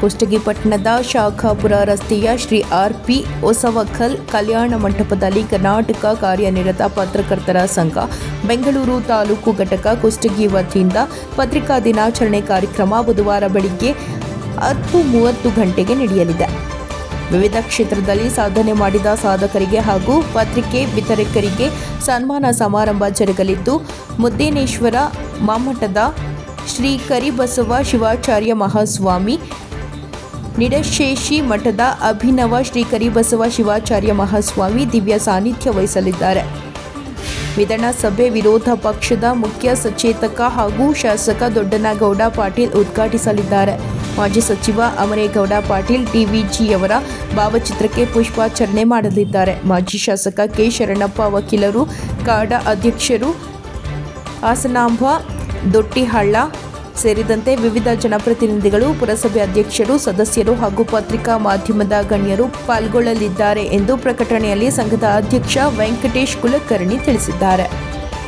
ಕುಷ್ಟಗಿ ಪಟ್ಟಣದ ಶಾಖಾಪುರ ರಸ್ತೆಯ Shri R P ಕಲ್ಯಾಣ ಮಂಟಪದಲ್ಲಿ ಕರ್ನಾಟಕ ಕಾರ್ಯನಿರತ ಪತ್ರಕರ್ತರ ಸಂಘ, ಬೆಂಗಳೂರು ತಾಲೂಕು ಘಟಕ ಕುಷ್ಟಗಿ ವತಿಯಿಂದ ಪತ್ರಿಕಾ ದಿನಾಚರಣೆ ಕಾರ್ಯಕ್ರಮ ಬುಧವಾರ ಬೆಳಿಗ್ಗೆ ಹತ್ತು ಮೂವತ್ತು ಗಂಟೆಗೆ ನಡೆಯಲಿದೆ. ವಿವಿಧ ಕ್ಷೇತ್ರದಲ್ಲಿ ಸಾಧನೆ ಮಾಡಿದ ಸಾಧಕರಿಗೆ ಹಾಗೂ ಪತ್ರಿಕೆ ವಿತರಕರಿಗೆ ಸನ್ಮಾನ ಸಮಾರಂಭ ಜರುಗಲಿದ್ದು, ಮುದ್ದೇನೇಶ್ವರ ಮಾಮಠದ ಶ್ರೀ ಕರಿಬಸವ ಶಿವಾಚಾರ್ಯ ಮಹಾಸ್ವಾಮಿ ನಿಡಶೇಷಿ ಮಠದ ಅಭಿನವ ಶ್ರೀ ಕರಿಬಸವ ಶಿವಾಚಾರ್ಯ ಮಹಾಸ್ವಾಮಿ ದಿವ್ಯ ಸಾನ್ನಿಧ್ಯ ವಹಿಸಲಿದ್ದಾರೆ. ವಿಧಾನಸಭೆ ವಿರೋಧ ಪಕ್ಷದ ಮುಖ್ಯ ಸಚೇತಕ ಹಾಗೂ ಶಾಸಕ ದೊಡ್ಡನಗೌಡ ಪಾಟೀಲ್ ಉದ್ಘಾಟಿಸಲಿದ್ದಾರೆ. ಮಾಜಿ ಸಚಿವ ಅಮರೇಗೌಡ ಪಾಟೀಲ್ ಟಿವಿಜಿಯವರ ಭಾವಚಿತ್ರಕ್ಕೆ ಪುಷ್ಪಾಚರಣೆ ಮಾಡಲಿದ್ದಾರೆ. ಮಾಜಿ ಶಾಸಕ ಕೆ ಶರಣಪ್ಪ ವಕೀಲರು, ಕಾಡ ಅಧ್ಯಕ್ಷರು, ಹಾಸನಾಂಬ ದೊಟ್ಟಿಹಳ್ಳ ಸೇರಿದಂತೆ ವಿವಿಧ ಜನಪ್ರತಿನಿಧಿಗಳು, ಪುರಸಭೆ ಅಧ್ಯಕ್ಷರು, ಸದಸ್ಯರು ಹಾಗೂ ಪತ್ರಿಕಾ ಮಾಧ್ಯಮದ ಗಣ್ಯರು ಪಾಲ್ಗೊಳ್ಳಲಿದ್ದಾರೆ ಎಂದು ಪ್ರಕಟಣೆಯಲ್ಲಿ ಸಂಘದ ಅಧ್ಯಕ್ಷ ವೆಂಕಟೇಶ್ ಕುಲಕರ್ಣಿ ತಿಳಿಸಿದ್ದಾರೆ.